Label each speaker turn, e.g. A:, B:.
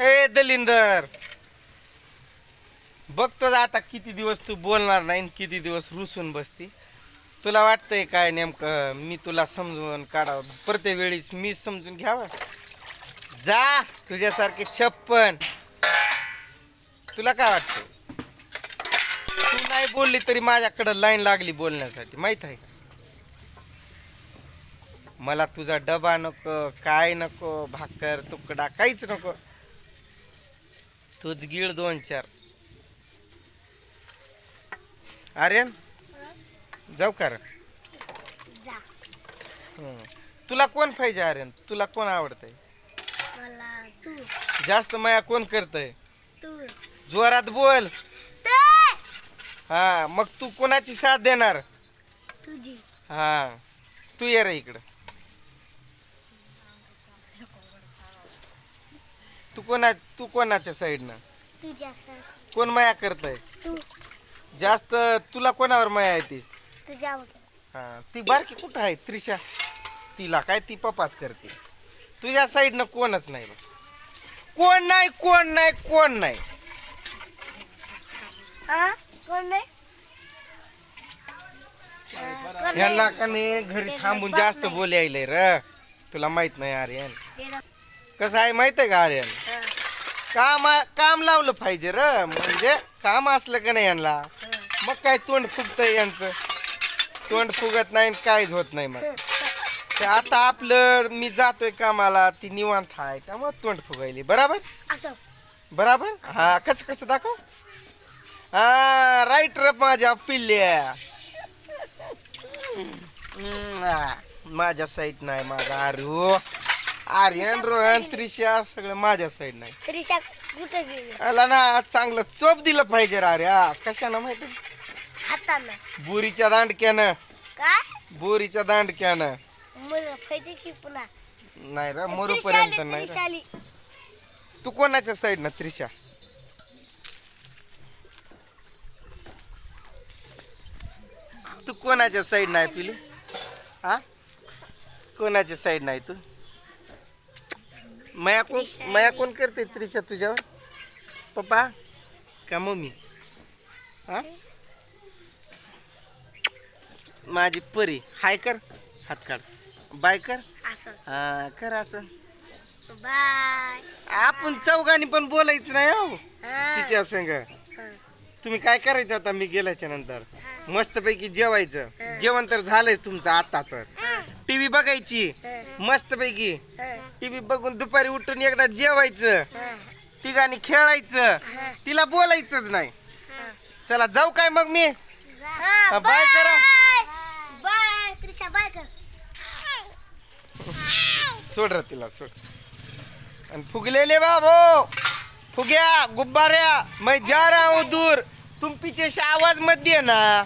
A: ए दलिंदर. बघतो आता किती दिवस तू बोलणार नाही किती दिवस रुसून बसती. तुला वाटतंय काय नेमकं? मी तुला समजून काढावं. प्रत्येक वेळीस मी समजून घ्यावं. जा तुझ्यासारखे छप्पन. तुला काय वाटतं तू नाही बोलली तरी माझ्याकडं लाईन लागली बोलण्यासाठी. माहीत आहे मला तुझा डबा नको काय नको भाकर तुकडा काहीच नको. तूच गिळ दोन चार. आर्यन? जाऊ का रे?
B: जा.
A: हं. तुला कोण पाहिजे आर्यन? तुला कोण आवडतंय? जास्त माया कोण करतय? जोरात बोल. हा मग तू कोणाची साथ देणार? हा. तू ये रे इकडं. तू कोणा तू कोणाच्या साईडनं?
B: तुझ्या
A: कोण माया करतय?
B: तू.
A: जास्त तुला कोणावर माया आहे ती?
B: तुझ्या
A: हा ती बारकी कुठं आहे त्रिशा? तिला काय ती पपाच करते. तुझ्या साईडनं कोणच नाही बघ. कोण नाही कोण नाही कोण नाही.
B: कोण नाही? हा, कोण
A: यांना? का नाही घरी थांबून जास्त बोल यायलंय र? तुला माहीत नाही आर्यन. कसं आहे माहीत आहे का आर्यन? काम काम लावलं पाहिजे र म्हणजे काम असलं का नाही यांना. मग काय तोंड फुगतंय यांचं? तोंड फुगत नाही काहीच होत नाही मग. ते आता आपलं मी जातोय कामाला ती निवांत आहे त्यामुळे तोंड फुगायली. बराबर?
B: असं.
A: बराबर? हा कसं कसं दाखव. हा राईट र माझ्या पिल्ल्या. हम्म, हा, माझ्या साईड नाही माझा आर्यो आर्यन रोहन त्रिशा सगळं माझ्या साईड नाही
B: त्रिशा कुठे गेली?
A: आला ना चांगलं चोप दिलं पाहिजे हा कशानं माहिती?
B: हाताना.
A: बोरीच्या दांडक्यानं.
B: काय?
A: बोरीच्या दांडक्यानं.
B: मला पाहिजे की पुन्हा?
A: नाही रे मरूपर्यंत नाही रे.
B: त्रिशाली.
A: तू कोणाच्या साईड ना त्रिशा तू कोणाच्या साईड नाही पिलू? हा? कोणाच्या साईड नाही तू? मया कोण. मया कोण करते त्रिशा तुझ्यावर? पप्पा का मम्मी? हा? माझी परी. हाय कर. हात काढ. बाय कर.
B: असं.
A: हा कर असं.
B: बाय.
A: आपण चौघांनी पण बोलायचं नाही हो. तिच्या संग. तुम्ही काय करायचं आता? मी गेल्याच्यानंतर. मस्तपैकी जेवायचं. जेवण तर झालंयच तुमचं आता तर. टीव्ही बघायची. मस्तपैकी. टीव्ही बघून दुपारी उठून एकदा जेवायचं. तिघांनी खेळायचं. तिला बोलायचंच नाही. चला जाऊ काय मग मी? बाय करा.
B: बाय. त्रिशा बाय कर.
A: सोड रे तिला सोड. आणि फुगलेले बाबो फुग्या गुब्बाऱ्या मैं जा रहा हूँ दूर. तुम पीछे से आवाज मत दिए ना